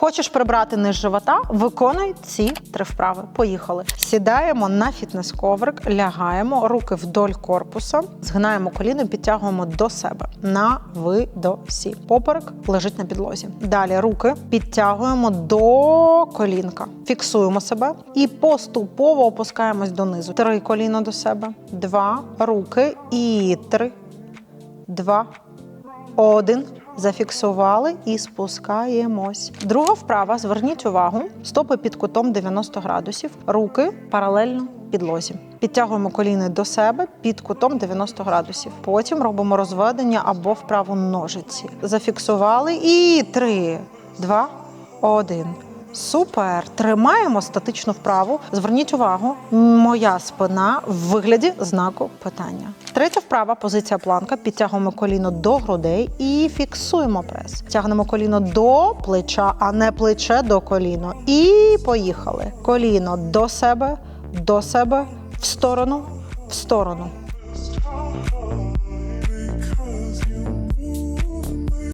Хочеш прибрати низ живота? Виконуй ці три вправи. Поїхали. Сідаємо на фітнес-коврик, лягаємо, руки вдоль корпуса, згинаємо коліно, підтягуємо до себе на видосі. Поперек лежить на підлозі. Далі руки підтягуємо до колінка, фіксуємо себе і поступово опускаємось донизу. Три коліна до себе, два руки і три, два, один. Зафіксували і спускаємось. Друга вправа. Зверніть увагу. Стопи під кутом 90 градусів, руки паралельно підлозі. Підтягуємо коліни до себе під кутом 90 градусів. Потім робимо розведення або вправу ножиці. Зафіксували і три, два, один. Супер! Тримаємо статичну вправу. Зверніть увагу, моя спина в вигляді знаку питання. Третя вправа позиція планка. Підтягуємо коліно до грудей і фіксуємо прес. Тягнемо коліно до плеча, а не плече до коліна. І поїхали. Коліно до себе, до себе, в сторону, в сторону.